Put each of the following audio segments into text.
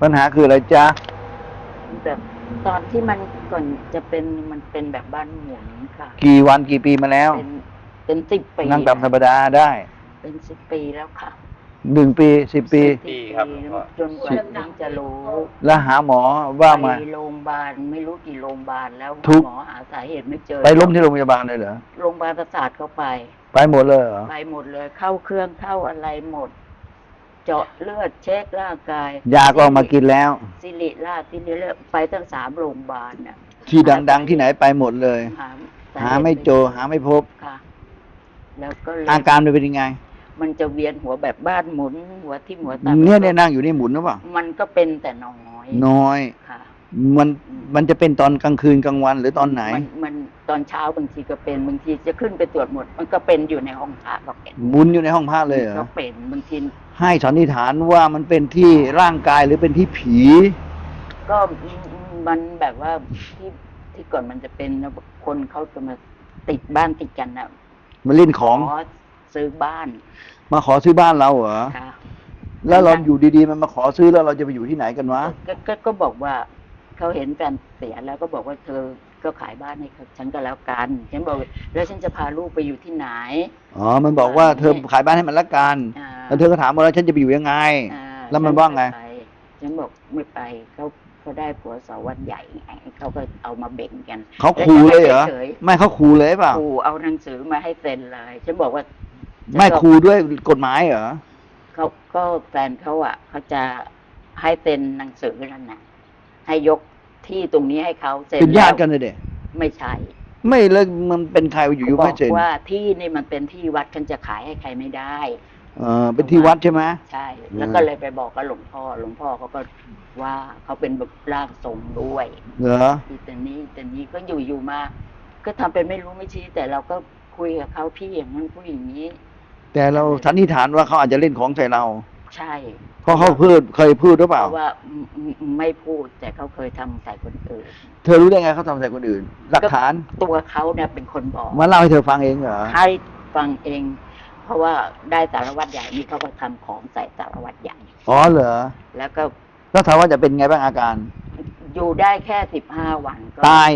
ปัญหาคืออะไรจ๊ะแบบตอนที่มันก่อนจะเป็นมันเป็นแบบบ้านหมุนค่ะ กี่วันกี่ปีมาแล้ว เป็นเป็นสิบปีนั่งตามธรรมดาได้ เป็นสิบปีแล้วค่ะหนึ่งปีสิบปี สิบปีครับ จนกว่าถึงจะรู้แล้วหาหมอว่ามา ไปโรงพยาบาลไม่รู้กี่โรงพยาบาลแล้วทุก หมอหาสาเหตุไม่เจอไปล้มที่โรงพยาบาลเลยเหรอ โรงพยาบาลประสาทเข้าไป ไปหมดเลยเหรอ ไปหมดเลยเข้าเครื่องเข้าอะไรหมดเจาะเลือดเช็คร่างกายยาก็เอามากินแล้ว สิริราชสิริเลือดไปตั้งสามโรงพยาบาลน่ะที่ดัง ๆ ที่ไหนไปหมดเลย หาสหาเหตุไม่เจอหาไม่พบ ค่ะ แล้วก็เลยอาการมันเป็นยังไง มันจะเวียนหัวแบบบ้านหมุน หัวที่หัวตามเนี่ยเนี่ยนั่งอยู่นี่หมุนหรือเปล่ามันก็เป็นแต่น้อยน้อย ค่ะ มันมันจะเป็นตอนกลางคืนกลางวันหรือตอนไหน มันมัน ตอนเช้าบางทีก็เป็นบางทีจะขึ้นไปตรวจหมด มันก็เป็นอยู่ในห้องพระก็เป็นหมุนอยู่ในห้องผ้าเลยเหรก็อเป็นบางทีให้สันนิษฐานว่ามันเป็นที่ร่างกายหรือเป็นที่ผี ก็มันแบบว่าที่ที่ก่อนมันจะเป็นนะคนเขาจะมาติดบ้านติดกันนะมาเล่นของขอซื้อบ้าน มาขอซื้อบ้านเราเหรอค่ะแล้วเราอยู่ดีๆ มันมาขอซื้อแล้วเราจะไปอยู่ที่ไหนกันวะก็ก็ก็บอกว่าเขาเห็นแฟนเสียแล้วก็บอกว่าเธอ ก็ขายบ้านให้เขาฉันก็แล้วกัน ฉันบอกแล้วฉันจะพาลูกไปอยู่ที่ไหน อ๋อ มันบอกว่าเธอขายบ้านให้มันละกัน อ่า แล้วเธอก็ถามว่าแล้วฉันจะไปอยู่ยังไง อ่าแล้วมันว่าไงฉัปฉันบอกไม่ไปเขาเขาได้ผัวสาววัดใหญ่ไงเขาก็เอามาเบ่งกันเขาขู่เลยเหรอฉยไม่เขาขู่เลยเปล่าๆขู่เอาหนังสือมาให้เซ็นเลย ฉันบอกว่าไม่ขู่ด้วยกฎหมายเหรอ เขาก็แฟนเขาอะเขาจะให้เซ็นหนังสือนั่นน่ะให้ยก ที่ตรงนี้ให้เขาเซ็นเป็นญาติแล้วกันเลยเด็ไม่ใช่ไม่แล้วมันเป็นใครอยู่ๆบอไม่กเซ็นว่าที่นี่มันเป็นที่วัดฉันจะขายให้ใครไม่ได้ เออเป็นที่วัดใช่ไหม ใช่ แล้วก็เลยไปบอกกับหลวงพ่อ หลวงพ่อเขาก็ว่าเขาเป็นแบบร่างทรงด้วยเหรอที่แต่นี้แต่นี้ก็อยู่อยู่มา ก็ทำเป็นไม่รู้ไม่ชี้ แต่เราก็คุยกับเขาพี่อย่างนั้นผู้อย่างนี้ แต่เราสันนิษฐานว่าเขาอาจจะเล่นของใส่เรา ใช่เพราะเขาพูดเคยพูดหรือเปเพล่าราะว่าไม่ไม่พูดแต่เขาเคยทำใส่คนอื่น เธอรู้ได้ไงเขาทำใส่คนอื่น หลักฐานตัวเขาเนี่ยเป็นคนบอก มาเล่าให้เธอฟังเองเหรอ ให้ฟังเอง เพราะว่าได้สารวัตรใหญ่นี่เขาก็ทำของใส่สารวัตรใหญ่ อ๋อเหรอ แล้วก็แล้วถามว่าจะเป็นไงบ้างอาการ อยู่ได้แค่สิบห้าวันก็ตาย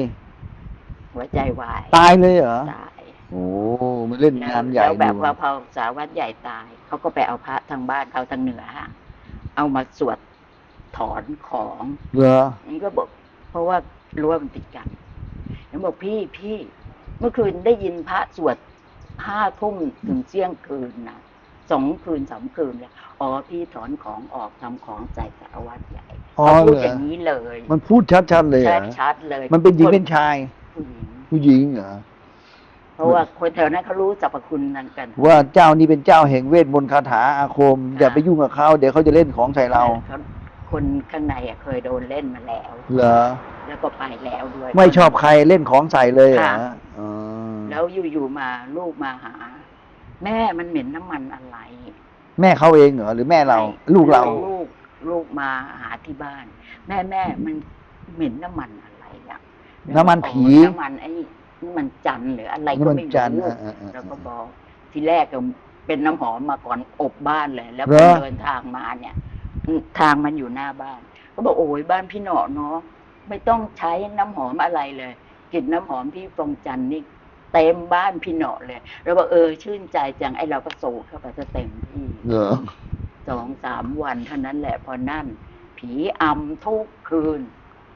หัวใจวายตายเลยเหรอ ตาย โอ้มันเล่นงานใหญ่แล้วแบบดีว่าพอสารวัตรใหญ่ตาย เขาก็ไปเอาพระทางบ้านเขาทางเหนือฮะเอามาสวดถอนของเหรอนี่ก็บอก เพราะว่ารั้วมันติดกันแล้วบอกพี่พี่เมื่อคืนได้ยินพระสวดห้าทุ่มถึงเที่ยงคืนนะสองคืนสามคืนเลยอ๋อพี่ถอนของออกทำของใส่สารวัตรใหญ่อ๋อเขาพูดเหรออย่างนี้เลย มันพูดชัดๆเลยเหรชัอดชัดๆเลย มันเป็นหญิงเป็นชาย ผู้หญิงผู้หญิงเหรอ เพราะว่าคนแถวนั้นเขารู้สรรพคุณนั้นกัน ว่าเจ้านี่เป็นเจ้าแห่งเวทมนต์คาถาอาคมค่ะอย่าไปยุ่งกับเขาเดี๋ยวเขาจะเล่นของใส่เราเขาคนข้างในอะเคยโดนเล่นมาแล้ว เหรอ แล้วก็ไปแล้วด้วย ไม่ชอบใครเล่นของใส่เลยเหรอค่ะ อ๋อแล้วอยู่ๆมาลูกมาหา แม่มันเหม็นน้ำมันอะไรแม่เขาเองเหรอหรือแม่เราไม่ลูกเรา ลูกลูกมาหาที่บ้าน แม่แม่มันเหม็นน้ำมันอะไรอะน้ำมันผี น้ำมันไอ้น้ำ มันจันทร์หรืออะไรก็น้ำมันไม่จันทร์รู้เออเออเออแล้วก็บอกทีแรกก็เป็นน้ำหอมมาก่อนอบบ้านเลย แล้วเหรพออเดินทางมาเนี่ยอืมทางมันอยู่หน้าบ้าน ก็บอกโอ้ยบ้านพี่หนอเนาะไม่ต้องใช้น้ำหอมอะไรเลยกลิ่นน้ำหอมพี่ฟองจันทร์นี่เต็มบ้านพี่หนอเลยแล้วบอกเออชื่นใจจังไอเราก็สูดเข้าไปจะเต็มที่เหรอสองสามวันเท่านั้นแหละพอนั่น ผีอำทุกคืน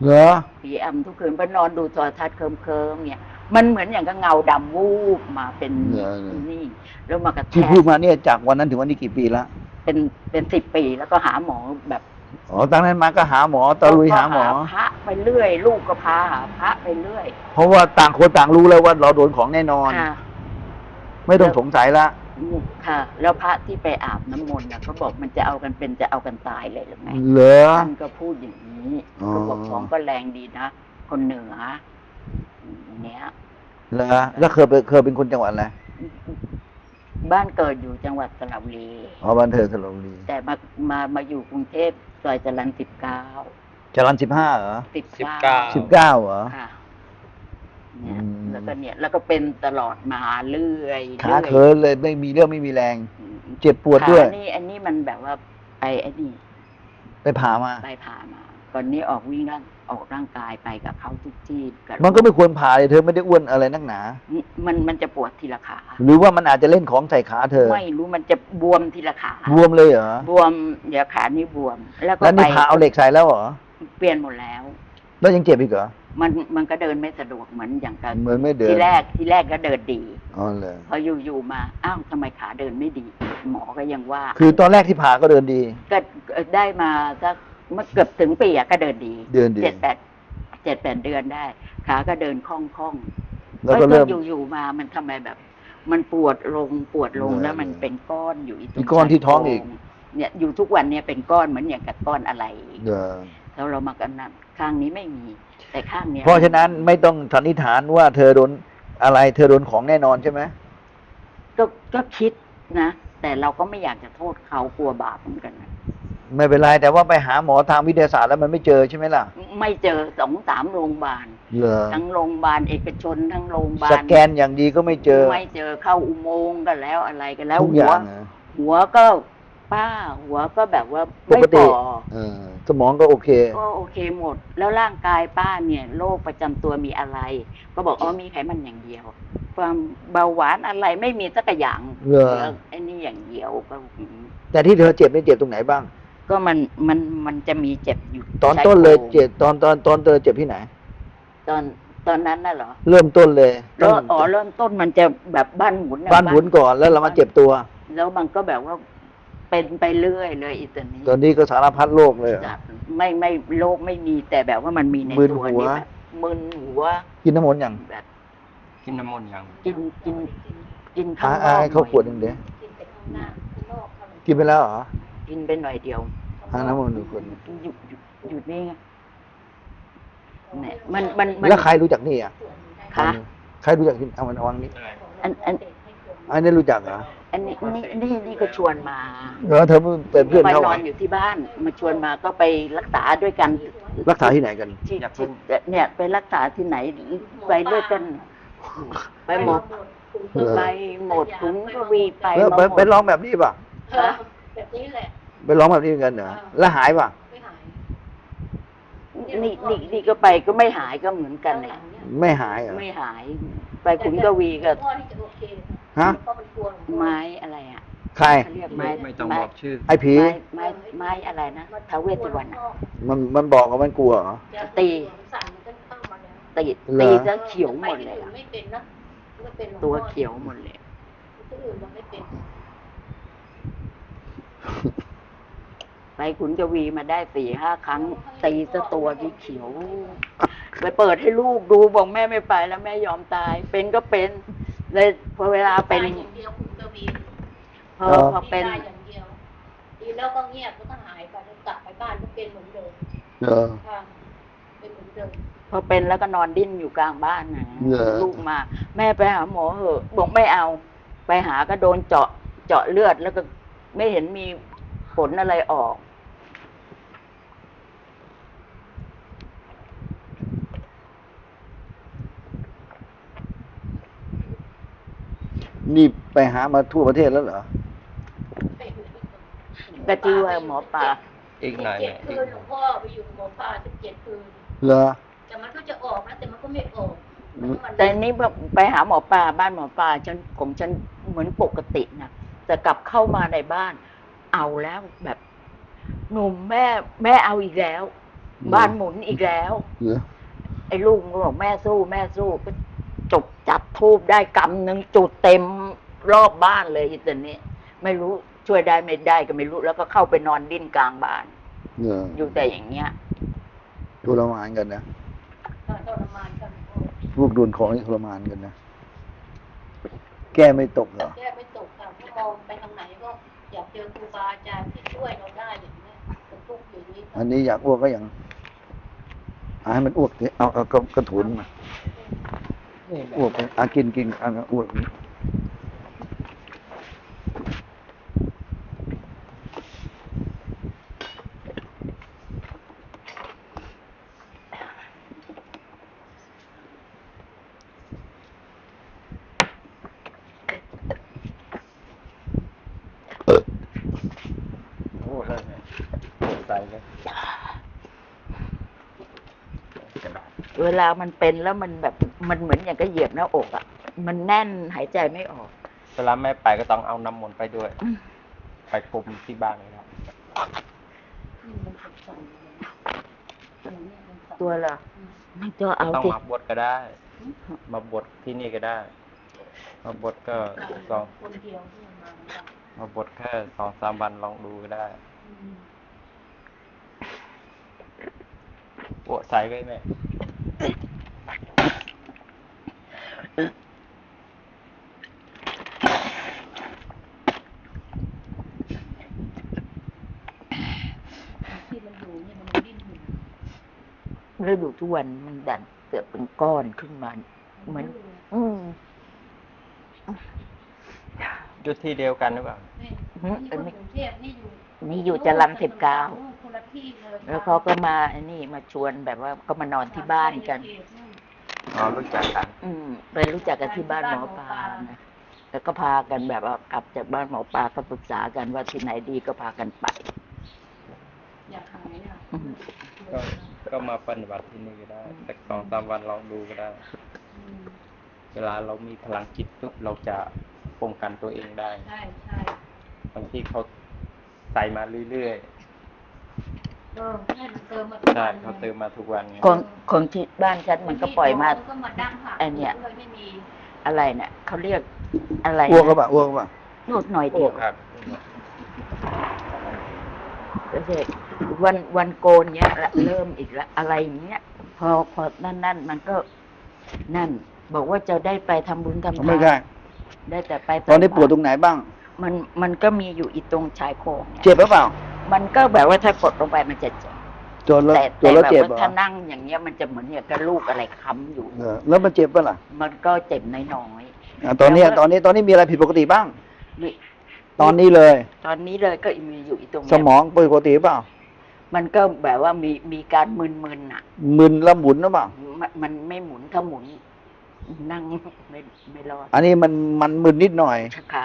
เหรอผีอำทุกคืนพอนอนดูโทรทัศน์เคิมๆเนี่ย มันเหมือนอย่างกับเงาดำวูบมาเป็นเหรอเหรอ นี่ แล้วมากระแทที่กพูดมาเนี่ยจากวันนั้นถึงวันนี้กี่ปีละเป็นเป็นสิบปีแล้วก็หาหมอแบบอ๋อตั้งนั้นมาก็หาหมอตะลุยหาหมอก็พระไปเรื่อย ลูกก็พาหาพระไปเรื่อยเพราะว่าต่างคนต่างรู้แล้วว่าเราโดนของแน่นอน ค่ะ ไม่ต้องสงสัยละ ค่ะ แล้วพระที่ไปอาบน้ำมนต์นะเขาบอกมันจะเอากันเป็นจะเอากันตายเลยหรือไงเหรอ ท่านก็พูดอย่างนี้อ๋อเขาบอกของก็แรงดีนะ คนเหนือเนี้ย เหรอแล้วเคยเป็นเคยเป็นคนจังหวัดอะไรบ้านเกิดอยู่จังหวัดสระบุรี อ๋อบ้านเธอสระบุรีแต่มามามาอยู่กรุงเทพซอยจรัญสิบเก้าจรันสิบห้าเหรอสิบสิบเก้าเก้าสิบเก้าเหรอค่ะเนี่ยอืมแล้วก็เนี่ย แล้วก็เป็นตลอดมาเรื่อยขารื่อยเขินเลยไม่มีเรื่องไม่มีแรง เจ็บปวดขาด้วยนี่อันนี้มันแบบว่าไปไอ้นี่ไปผ่ามา ไปผ่ามาก่อนนี้ออกวิ่งร่าง ออกร่างกายไปกับเขาทุกที่บมันก็ไม่ควรผ่าเลยเธอไม่ได้อ้วนอะไรนักหนา มันมันจะปวดทีละขาหรือว่ามันอาจจะเล่นของใส่ขาเธอ ไม่รู้มันจะบวมทีละขาบวมเลยเหรอบวมเดี๋ยวขานี่บวม แล้วก็แล้วไปนี่ผ่าเอาเหล็กใส่แล้วเหรอเปลี่ยนหมดแล้ว แล้วยังเจ็บอีกเหรอมันมันก็เดินไม่สะดวกเหมือนอย่างกันเหมือนไม่เดินทีแรกทีแรกก็เดินดีอ๋อเลยพออยู่อยู่มาอ้าวทำไมขาเดินไม่ดี หมอก็ยังว่า คือตอนแรกที่ผ่าก็เดินดี ก็ได้มาสัก เมื่อเกือบถึงปีอะก็เดินดีเดินดี เจ็ดแปดเจ็ดแปดเดือนได้ ขาก็เดินคล่องคล่องๆแล้วก็เริ่มอยู่อยู่มามันทำไมแบบ มันปวดลงปวดลงเหนื่อยแล้วมันเป็นก้อนอยู่อีตรงมีก้อนที่ท้องอีกชายโครงเนี่ยอยู่ทุกวันเนี่ยเป็นก้อนเหมือนอย่างกับก้อนอะไรเออ แล้วเรามากันนั้นข้างนี้ไม่มี แต่ข้างเนี้ยเพราะฉะนั้นไม่ต้องสันนิษฐานว่าเธอโดนอะไรเธอโดนของแน่นอนใช่ไหมก็ก็คิดนะ แต่เราก็ไม่อยากจะโทษเขากลัวบาปเหมือนกันนะ ไม่เป็นไรแต่ว่าไปหาหมอทางวิทยาศาสตร์แล้วมันไม่เจอใช่ไหมล่ะ ไม่เจอสองสามโรงพยาบาลเหรอทั้งโรงพยาบาลเอกชนทั้งโรงพยาบาลสแกนอย่างดีก็ไม่เจอ ไม่เจอเข้าอุโมงค์กันแล้วอะไรกันแล้วทุกอหัวย่างนะหัวก็ป้าหัวก็แบบว่าปไม่กปติอเออสมองก็โอเค ก็โอเคหมด แล้วร่างกายป้าเนี่ยโรคประจำตัวมีอะไร ก็บอกอ๋อมีไขมันอย่างเดียว ความเบาหวานอะไรไม่มีสักอย่างเหรอแล้วไอ้นี่อย่างเดียวก็อืมแต่ที่เธอเจ็บนี่เจ็บตรงไหนบ้าง ก็มันมันมันจะมีเจ็บอยู่ตอนชาต้นเลยโครงเจ็บตอนตอนตอนเธอเจ็บที่ไหน ตอนตอนนั้นน่ะเหรอเริ่มต้นเลยเริ่มตั้งอ๋อเริ่มต้นมันจะแบบบ้านหมุนอะบ้านหมุนก่อนแล้วเรามาเจ็บตัว แล้วมันก็แบบว่าเป็นไปเรื่อยเลยอีตัวนี้ตอนนี้ก็สารพัดโรคเลยเหรอจะไม่ไม่โรคไม่มีแต่แบบว่ามันมีในมึนตัวหัว นี่แบบมึนหัวกินน้ำมนต์อย่างแบบกินน้ำมนต์ยังกินกินกินหาข้างนอกให้เขาขวดหนึ่งเดี๋ยวกินไปแล้วเหรอ กินไปหน่อยเดียวหาน้ำมนต์หนึ่งขวดหยุดหยุดหยุดนี่ไงเนี่ยมันมันมันแล้วใครรู้จักนี่อะคะใครรู้จักที่เอามันเอาวางนี้อันอันอันนี้รู้จักเหรออันนี้นี่นี่นี่ก็ชวนมาเหรอเธอเป็นเพื่อนมาเขานเหรออนอยู่ที่บ้าน มาชวนมาก็ไปรักษาด้วยกัน รักษาที่ไหนกันที่ที่เนี่ย ไปรักษาที่ไหนไปด้วยกัน ไปหมดเออไปหมดถุงก็วีไปเออมาไปหมดไปร้องแบบนี้ป่ะฮะแบบนี้แหละ ไปร้องแบบนี้กันเหรอแล้วหายป่ะไม่หายนี่นี่นี่ก็ไปก็ไม่หายก็เหมือนกันเนี่ย ไม่หายเหรอไม่หาย ไปขุนกวีก็พ่อที่จะโอเคฮะเพราะมันกลัวหลวงพ่อไม้อะไรอะใคร เขาเรียกไม่ไม้ไม่ต้องไม้บอกชื่อ ไอ้ผี ไม้ไม้ไม้อะไรนะท้าวเวสสุวรรณอะมันมันบอกว่ามันกลัวเหรอจะตี สั่นมันก็เข้ามาแล้วตีเหรอ ตีซะเขียวหมดเลยไปที่อื่อะนไม่เป็นนะไม่เป็นหลงพ่อตัวเขียวหมดเลยที่อื่นเราไม่เป็น ไปขุนกวีมาได้สี่ห้าครั้ง ตีซะตัวที่เขียว ไปเปิดให้ลูกดูบอกแม่ไม่ไปแล้วแม่ยอมตาย เป็นก็เป็นเลยพอเวลาเป็นตายอย่างเดียวคุณกวีพอพอเป็นดีได้อย่างเดียวดีแล้วก็เงียบแล้วก็หายไปแล้วกลับไปบ้านก็เป็นเหมือนเดิมเออค่ะเป็นเหมือนเดิมพอเป็นแล้วก็นอนดิ้นอยู่กลางบ้านนะเหรอลูกมา แม่ไปหาหมอเหอะบอกไม่เอา ไปหาก็โดนเจาะเจาะเลือดแล้วก็ไม่เห็นมีผลอะไรออก นี่ไปหามาทั่วประเทศแล้วเหรอก็ที่ว่าหมอปลา อีกหน่อยเจ็เนี่ดยคืนหลวงพ่อไปอยู่กับหมอปลาสิบเจ็ดคืน เหรอ แต่มันก็จะออกนะแต่มันก็ไม่ออกมันก็มันแต่นี่ไปหาหมอปลาบ้านหมอปลาฉันผมฉันเหมือนปกตินะแต่กลับเข้ามาในบ้าน เอาแล้วแบบ หนุ่มแม่แม่เอาอีกแล้วอืมบ้านหมุนอีกแล้ว เหรอ ไอ้ลูกมันก็บอกแม่สู้แม่สู้ก็ จบจับทูบได้กำหนึ่งจุดเต็มรอบบ้านเลยอีตอนนี้ ไม่รู้ช่วยได้ไม่ได้ก็ไม่รู้แล้วก็เข้าไปนอนดิ้นกลางบ้านเหรออยู่แต่อย่างเงี้ยทรมานกันนะก็ทรมานกันพวกโดนของนี่ทรมานกันนะ แก้ไม่ตกเหรอ แก้ไม่ตกค่ะถ้ามองไปทางไหนก็อยากเจอครูบาอาจารย์ที่ช่วยเราได้อย่างเนี้ยเป็นทุกข์อย่างนี้อันนี้อยากอ้วกก็ยังเอาให้มันอ้วกสิเอาเอากระกระถุนมานี่แหละ อ้วกอากินกินอันอ้วกนี่เวลามันเป็นแล้วมันแบบ มันเหมือนอย่างก็เหยียบหน้าอกอะ มันแน่นหายใจไม่ออกเวลาแม่ไปก็ต้องเอาน้ำมนต์ไปด้วย ไปปรุมที่บ้านเลยครับนี่มันสั่นๆเลยนะตรงเนี้ยมันสั่นตัวเหรอไม่ก็เอาต้องสิมาบดก็ได้ มาบดที่นี่ก็ได้ มาบดก็สองคนเดียวที่มาได้มาบดแค่สองสามวันลองดูก็ได้อืมโอ้ใส่ไว้แม่ ที่มันอยู่นี่มันดิ้นอยู่แล้วดูทุกวันมันดันเกิดเป็นก้อนขึ้นมาเหมือนอืมจุดที่เดียวกันหรือเปล่านี่อืมนี่อันคนนี้กรุงเทพนี่อยู่นี่อยู่จรัญสิบเก้าคนละที่เลยแล้วเขาก็มาไอ้นี่มาชวนแบบว่าก็มานอนที่บ้านกัน อ๋อรู้จักกัน อืมไปรู้จักกันที่บ้านหมอปลานะแล้วก็พากันแบบว่ากลับจากบ้านหมอปลาก็ปรึกษากันว่าที่ไหนดีก็พากันไป อยากหายอะอืมก็ก็มาปฏิบัติที่นี่ก็ได้แต่สองสามวันลองดูก็ได้ อืมเวลาเรามีพลังจิตปุ๊บเราจะป้องกันตัวเองได้ใช่ใช่บางที่เขาใส่มาเรื่อย เออให้มันเติมมาๆใช่เขาเติมมาทุกวันไงของของที่บ้านฉันมันก็ปล่อยมา ก็มาดั้งหักไอ้เนี่ยเลยไม่มีอะไรเนี่ยเขาเรียกอะไรอ้วกก็ปล่ะอ้วกก็ปล่ะนวดหน่อยโอ้เดียวครับแล้วเสร็จวันวันโกนเนี้ยละเริ่มอีกละอะไรอย่างเงี้ย พอพอนั่นนั่นมันก็นั่น บอกว่าจะได้ไปทำบุญทำทานไม่ได้ ได้แต่ไปตอนนี้ปวดตรงไหนบ้าง มันมันก็มีอยู่อีตรงชายโครงเนี่ยเจ็บหรือเปล่า มันก็แบบว่าถ้ากดลงไปมันจะเจ็บตัวแล้วแต่ตัวแต่แล้วแบบเจ็บว่าเหรอถ้านั่งอย่างเงี้ยมันจะเหมือนอย่างกับลูกอะไรค้ำอยู่ เออแล้วมันเจ็บปะล่ะมันก็เจ็บน้อยอะตอนเนี้ยตอนนี้ตอนนี้มีอะไรผิดปกติบ้าง ๆนี่ตอนนี้เลย ตอนนี้เลยก็มีอยู่อีตรงสเนี้ยมองปกติเปล่ามันก็แบบว่ามีมีการมึนๆอะ มึนแล้วหมุนหรือเปล่า มันมันไม่หมุนถ้าหมุน นั่งไม่ไม่รอดอันนี้มันมันมึนนิดหน่อย ค่ะ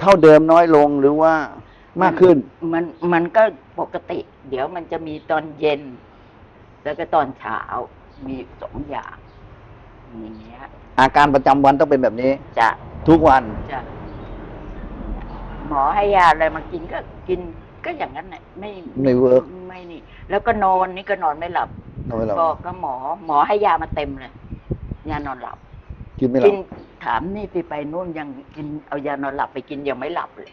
เท่าเดิมน้อยลงหรือว่า มากขึ้น มันมันก็ปกติ เดี๋ยวมันจะมีตอนเย็น แล้วก็ตอนเช้ามีสองอย่างอย่างเงี้ยอาการประจำวันต้องเป็นแบบนี้ จะทุกวันจะหมอให้ยาอะไรมากินก็กินก็อย่างนั้นแหละไม่ไม่เวิร์กไม่นี่ แล้วก็นอนนี่ก็นอนไม่หลับนอนไม่หลับบอกก็หมอ หมอให้ยามาเต็มเลยยานอนหลับ กินไม่หลักิบ นถามนี่ไปไปนู่นยังกินเอายานอนหลับไปกินยังไม่หลับเลย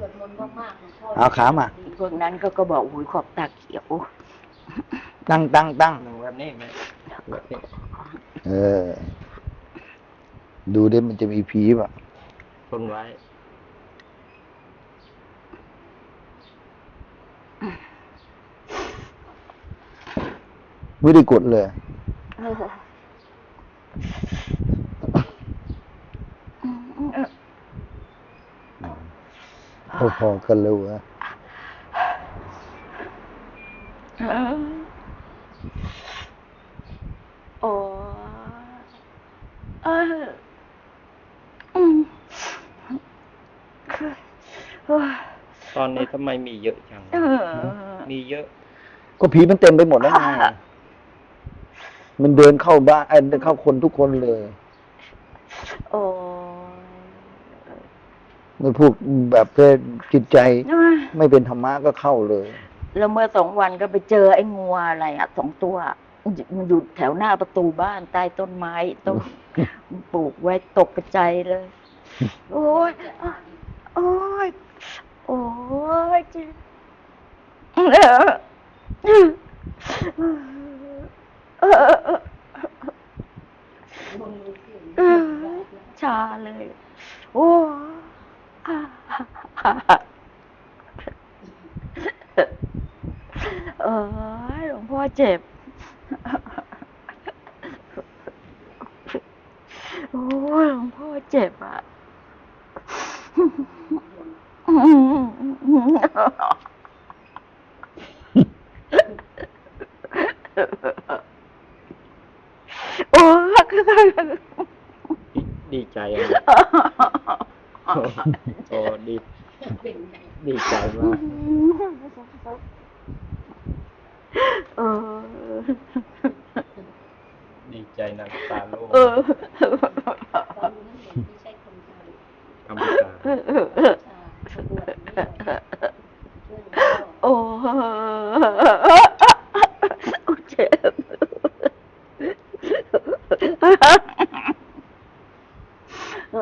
สวดมนต์มากๆหลวงพ่อ เอาขามา พวกนั้นก็ก็บอกอุ้ยขอบตาเขียวตั้งตั้งตั้งหนึ่งแบบนี้ไหมแบบนี้เออ ดูดิมันจะมีผีป่ะ ทนไว้ ไม่ได้กดเลย พอๆกันเลยวะโอ้เอออืมโอ้ยตอนนี้ทำไมมีเยอะจัง เออ มีเยอะ ก็ผีมันเต็มไปหมดแล้วไงมันเดินเข้าบ้านเอ้ยเดินเข้าคนทุกคนเลย โอ้ย มันพวกแบบเพศจิตใจ ไม่เป็นธรรมะก็เข้าเลย แล้วเมื่อสองวันก็ไปเจอไอ้งัวอะไรอะสองตัว มันอยู่แถวหน้าประตูบ้านใต้ต้นไม้ต้นปลูกไว้ตกกระใจายเลย โอ้ยโอ้ยโอ้ยเจ็บชาเลย โอ้ เออหลวงพ่อเจ็บ โอ้หลวงพ่อเจ็บอะ โอ้ย ดีใจอะโอ้ ดีดีใจมากดีใจน้ำตาโล่เออ ตอนนี้เห็นไม่ใช่คนไทยอเมริกาอ่าบวชนี่เลยช่วยหลวงพ่อ โอ้โอ้เจ็บเ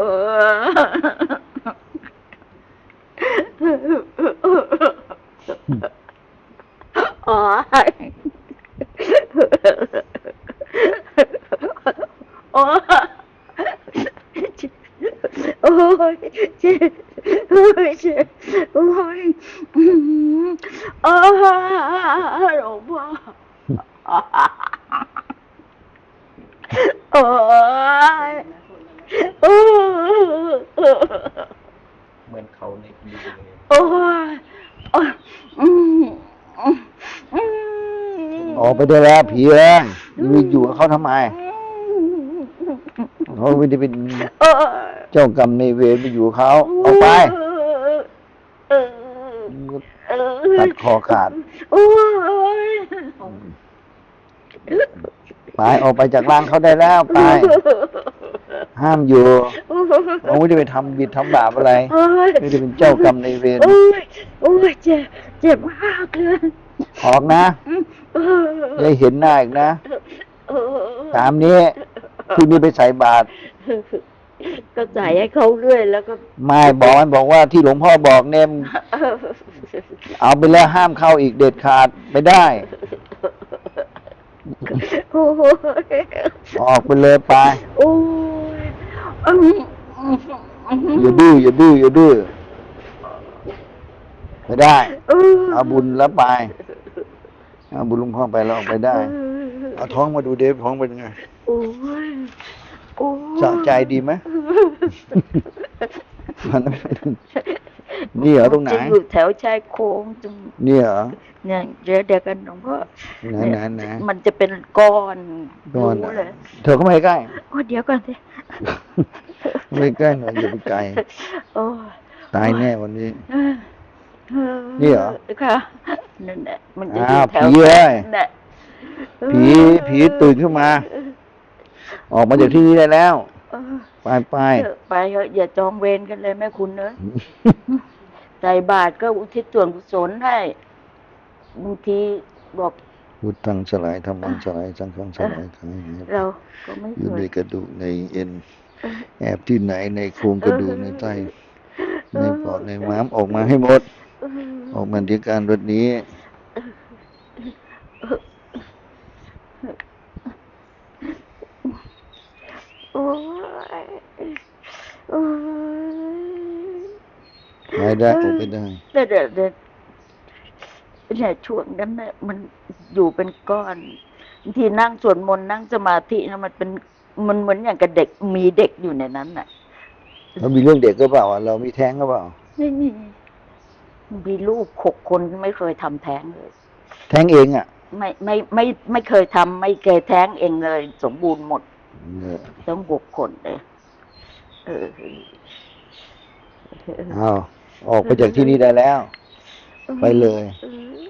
อออ๋อ โอ้ยโอ้ยเจ็บโอ้ยเจ็บโอ้ยอืมโอ้ยหลวงพ่อ โอ้ยโอ้ยเหมือนเขาในคดีเลยโอ้ยโอ้ยอืมอืมออกไปได้แล้วผีแรงมีอยู่กับเขาทำไมเขาไม่ได้เป็นโอ้ยเจ้ากรรมในายเวรไปอยู่กับเขาออกไปเออเออตัดคอขาด โอ้ย ไปออกไปจากร่างเขาได้แล้วไป ห้ามอยู่เขาไม่ได้ไปทำบิดทำบาปอะไรโอ้ยไม่ได้เป็นเจ้ากรรมในายเวรโอ้ยโอ้ยเจ็บเจ็บมากเลยออกนะเอออย่าเห็นหน้าอีกนะเออตามนี้ที่นี่ไปใส่บาตรก็ใส่ให้เขาเรื่อยแล้วก็ไม่บอกมันบอกว่าที่หลวงพ่อบอกเนี่ยเอาไปแล้วห้ามเข้าอีกเด็ดขาดไม่ได้ โอ้ยออกไปเลยไปโอ้ยอืมอย่าดื้ออย่าดื้ออย่าดื้อไม่ได้เออเอาบุญแล้วไปเอาบุญหลุงพ่อไปแล้วออกไปได้ เอาท้องมาดูเดฟท้องเป็นยังไงโอ้ยโอ้ยสะใจดีไหมมัน นี่เหรอตรงไหนจะอยู่แถวชายโค้งตรงนี่เหรอเนี่ยเดี๋ยวเดี๋ยวกันหลวงพ่อไหนไหนไหนมันจะเป็นก้อนก้อนรู้อะเลยเธอเข้ามาใกล้โอ้เดี๋ยวก่อนสิไม่ใกล้หน่อยอย่าไปไกลโอ้ยตายแน่วันนี้เออเออนี่เหรอค่ะนั่นแหละมันจะออ้ายู่วแถวผีเอ้ยนั่นแหละผีผีตื่นขึ้นมา ออกมาจากที่นี่ได้แล้วเออ ไปไปเถอะไปเถอะอย่าจองเวรกันเลยแม่คุณเนอะใส่บาตรก็อุทิศส่วนกุศลให้บางทีบอกพุทธังสลายธรรมังสลายสังฆังสลายทั้งนี้เราก็ไม่อเคยู่ในยกระดูกในเอ็น แอบที่ไหนในโครงกระดูกในไตในปอดในม้ามออกมาให้หมดเออออกมาที่การวันนี้ โอ้ยโอ้ย ไปได้ออกไปได้แต่เดี๋ยวเดี๋ยวเนี่ยช่วงนั้นเนี่ยมันอยู่เป็นก้อนบางทีนั่งสวดมนต์นั่งสมาธินะมันเป็นมันเหมือนอย่างกับเด็กมีเด็กอยู่ในนั้นน่ะเรามีเรื่องเด็กก็เปล่าอะเรามีแท้งก็เปล่าไม่มีมีลูกหกคนไม่เคยทำแท้งเลย แท้งเองอะ ไม่ไม่ไม่ไม่เคยทำไม่เคยแท้งเองเลย สมบูรณ์หมดเออต้องหกคนเลยเออเอา ออกไปจากที่นี่ได้แล้ว ไปเลยเออ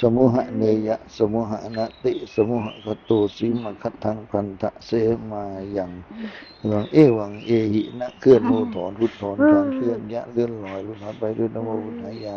สมุหะเนยะสมุหะนติสมุหะคตูสีมะคัตทังพันทะเสมายังวังเอวังเอหินะเคลื่อนโมถอนพุทธอนการเคลื่อนยะเลื่อนลอยลุนัดไปด้วยนโมพุทธายะ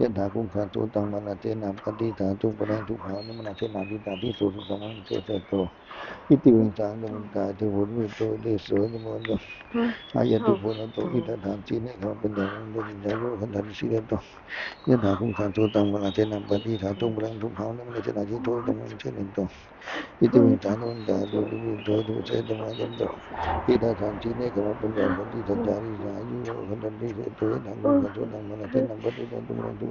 าดิโพธิมุตโตดิปโสเทนะโมอันตโนโตโอ้อิทธาทานนกขาปัญญานติสัจจานาเมตตาอุติกาวิโดโวคนนันติสิยโตยะถาคุงคาโตตังมานาเตนามปฏิตาตุปะนังทุกขานุมนาเทนาทิตาทิสุสุสัมมังเจเจโตอิติวิงสานุมกาเทวุวิโตเดโสนิมโตอายะตุโพนโตอิทธาทานสีเนกขมาปัญญาลันติสัจจาโยคนนันติสิยโตยะถาคุงคาโตตังมานาเตนามปฏิตาตุปะนังทุกขานุมนาเทนาทิโตตัมมังเจเนโตอิติวิงสานุมกาเทวุวิโตเดโสนิมโตอิทาทานทีเนกมาปัญญานติสัจจาริสายุโยคันตันติเสโตยนังนังมนเทนังปฏิตันตุมันตุนามันนะอิโตติตังเตโตโตติตังโตนามันโตนิโตที่มานานอยู่ในตัวแต่ทันสิ่งนี้ก็เป็นอย่างนี้จะรู้ตัวกันเลยทุกคนนั่นเดูหาดู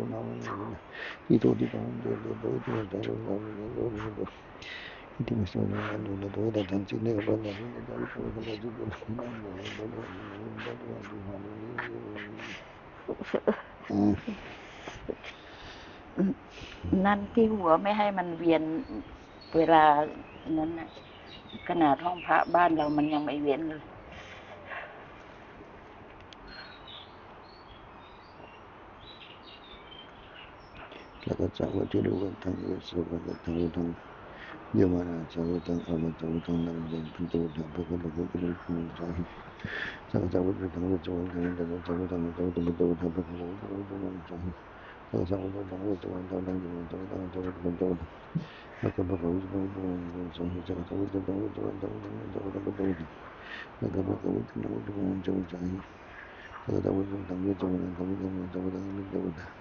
นั่นที่หัวไม่ให้มันเวียนเวลานั้นนะขนาดห้องพระบ้านเรามันยังไม่เวียนเลย แล้วก็จะว่าที่รู้กันทางเวสสุกันทางทางเยามานาจะว่าทางอมตะทางนั้นเป็นพิโตทางพระพุทธเจ้าเป็นผู้มีใจสังฆวัตรทางเวสสุทางนั้น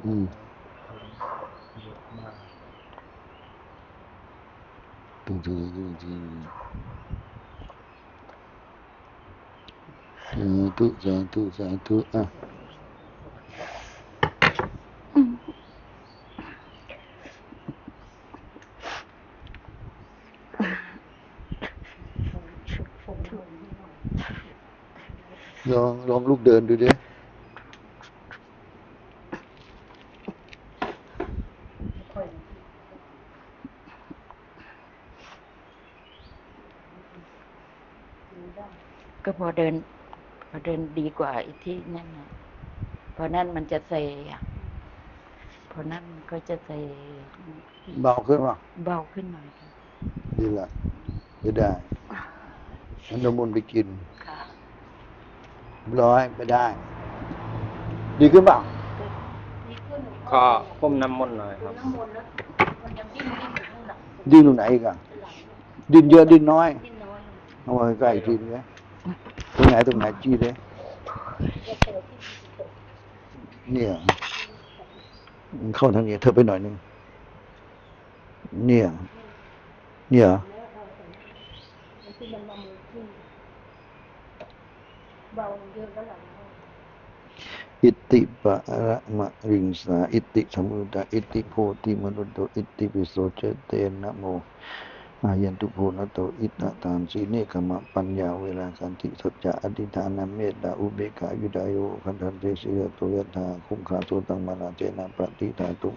ญได้กุศลอืมตุ้งตุ้งตุ้งตุ้งสาธุสาธุสาธุอ่ะ ลองลองลูกเดินดูดิ พอเดิน พอเดินดีกว่าไอีที่นั่นนะพอนั่นมันจะเซอะพอนั่นมันก็จะเซเบาขึ้นป่ะเบาขึ้นหน่อยค่ะดีละไม่ได้อันนมนต์ไปกินค่ะร้อยไม่ได้ ดีขึ้นเปล่าดีขึ้นก็พ่มน้ำมนต์หน่อยครับน้ำมนต์แล้วมันยังดิ้นดิ้นอยู่ข้างหลังดิ้นตรงไหนอีกอะดิ้นเยอะดิ้นน้อยดิ้นน้อยเอาไว้ใกล้อีกทีนึงนะต รงไหนตรงไหนจี้เลยเนี่ยเข้าทางนี้เธอไปหน่อยหนึงเนี่ย เนี่ยมันที่มันมามือขึ้นเบาเยอะแล้วหลังอิติปะระมะริงสาอิติสมุตตะอิติโพติมนุตโตอิติปิโสเจเตนะโม อายันตุโพนะโตอิตตะตามสีเนกมะปัญญาเวลากันติสัจจะอธิฐานาเมตตาอุเบกขายุดายโยคันธันเตสิยโตยถาคุมขาโตตังมานาเจนะปฏิทาตุ